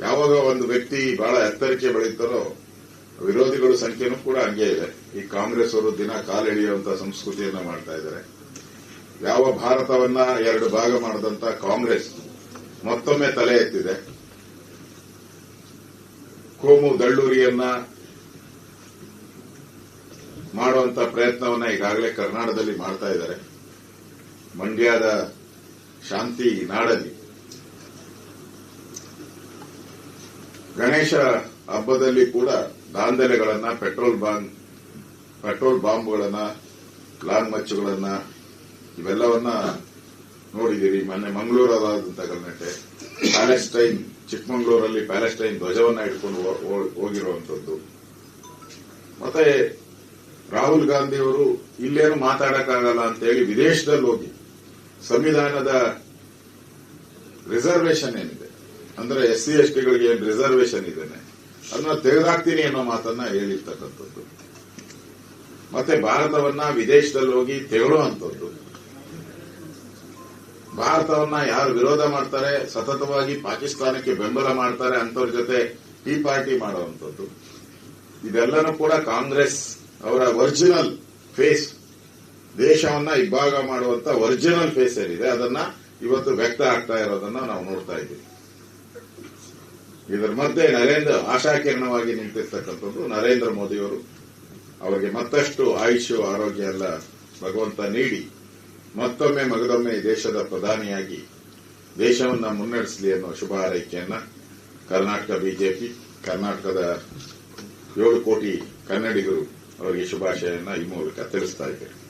ಯಾವಾಗ ಒಂದು ವ್ಯಕ್ತಿ ಬಹಳ ಎತ್ತರಿಕೆ ಬೆಳೀತಾರೋ ವಿರೋಧಿಗಳ ಸಂಖ್ಯೆನೂ ಕೂಡ ಹಂಗೆ ಇದೆ. ಈ ಕಾಂಗ್ರೆಸ್ ಅವರು ದಿನ ಕಾಲೆಳೆಯುವಂತ ಸಂಸ್ಕೃತಿಯನ್ನ ಮಾಡ್ತಾ ಇದ್ದಾರೆ. ಯಾವ ಭಾರತವನ್ನ ಎರಡು ಭಾಗ ಮಾಡಿದಂತ ಕಾಂಗ್ರೆಸ್ ಮತ್ತೊಮ್ಮೆ ತಲೆ ಎತ್ತಿದೆ. ಕೋಮು ದಳ್ಳೂರಿಯನ್ನ ಮಾಡುವಂತ ಪ್ರಯತ್ನವನ್ನ ಈಗಾಗಲೇ ಕರ್ನಾಟಕದಲ್ಲಿ ಮಾಡ್ತಾ ಇದ್ದಾರೆ. ಮಂಡ್ಯದ ಶಾಂತಿ ನಾಡಲ್ಲಿ ಗಣೇಶ ಹಬ್ಬದಲ್ಲಿ ಕೂಡ ದಾಂಧಲೆಗಳನ್ನ, ಪೆಟ್ರೋಲ್ ಬಾಂಬ್, ಪೆಟ್ರೋಲ್ ಬಾಂಬ್ಗಳನ್ನ, ಲಾಂಗ್ ಮಚ್ಚುಗಳನ್ನ, ಇವೆಲ್ಲವನ್ನ ನೋಡಿದಿರಿ ಮೊನ್ನೆ ಮಂಗಳೂರಲ್ಲಾದಂತ ಗಲಾಟೆ ಪ್ಯಾಲೆಸ್ಟೈನ್, ಚಿಕ್ಕಮಗಳೂರಲ್ಲಿ ಪ್ಯಾಲೆಸ್ಟೈನ್ ಧ್ವಜವನ್ನ ಇಟ್ಕೊಂಡು ಹೋಗಿರುವಂತದ್ದು ಮತ್ತೆ ರಾಹುಲ್ ಗಾಂಧಿ ಅವರು ಇಲ್ಲೇನು ಮಾತಾಡಕ್ಕಾಗಲ್ಲ ಅಂತೇಳಿ ವಿದೇಶದಲ್ಲಿ ಹೋಗಿ ಸಂವಿಧಾನದ ರಿಸರ್ವೇಶನ್ ಏನಿದೆ? ಅಂದ್ರೆ ಎಸ್ ಸಿ ಎಸ್ ಟಿಗಳಿಗೆ ಏನ್ ರಿಸರ್ವೇಶನ್ ಇದೇನೆ? ಅದನ್ನ ತೆಗೆದಾಕ್ತೀನಿ ಅನ್ನೋ ಮಾತನ್ನ ಹೇಳಿರ್ತಕ್ಕಂಥದ್ದು. ಮತ್ತೆ ಭಾರತವನ್ನ ವಿದೇಶದಲ್ಲಿ ಹೋಗಿ ತೆಗೊಳ್ಳುವಂಥದ್ದು ಭಾರತವನ್ನ ಯಾರು ವಿರೋಧ ಮಾಡ್ತಾರೆ, ಸತತವಾಗಿ ಪಾಕಿಸ್ತಾನಕ್ಕೆ ಬೆಂಬಲ ಮಾಡ್ತಾರೆ ಅಂತವ್ರ ಜೊತೆ ಟೀ ಪಾರ್ಟಿ ಮಾಡುವಂಥದ್ದು ಇದೆಲ್ಲನೂ ಕೂಡ ಕಾಂಗ್ರೆಸ್ ಅವರ ಒರಿಜಿನಲ್ ಫೇಸ್ ದೇಶವನ್ನ ಇಬ್ಬಾಗ ಮಾಡುವಂತ ಒರಿಜಿನಲ್ ಫೇಸ್ ಏನಿದೆ, ಅದನ್ನ ಇವತ್ತು ವ್ಯಕ್ತ ಆಗ್ತಾ ಇರೋದನ್ನ ನಾವು ನೋಡ್ತಾ ಇದ್ದೀವಿ. ಇದರ ಮಧ್ಯೆ ನರೇಂದ್ರ ಆಶಾಕಿರಣವಾಗಿ ನಿಂತಿರ್ತಕ್ಕಂಥದ್ದು ನರೇಂದ್ರ ಮೋದಿಯವರು. ಅವರಿಗೆ ಮತ್ತಷ್ಟು ಆಯುಷು ಆರೋಗ್ಯ ಎಲ್ಲ ಭಗವಂತ ನೀಡಿ. ಮತ್ತೊಮ್ಮೆ ಮಗದೊಮ್ಮೆ ದೇಶದ ಪ್ರಧಾನಿಯಾಗಿ ದೇಶವನ್ನ ಮುನ್ನಡೆಸಲಿ ಅನ್ನೋ ಶುಭ ಹಾರೈಕೆಯನ್ನ ಕರ್ನಾಟಕ ಬಿಜೆಪಿ, ಕರ್ನಾಟಕದ ಏಳು ಕೋಟಿ ಕನ್ನಡಿಗರು ಅವರಿಗೆ ಶುಭಾಶಯನ್ನ ಈ ಮೂಲಕ ತಿಳಿಸ್ತಾ ಇದ್ದೇವೆ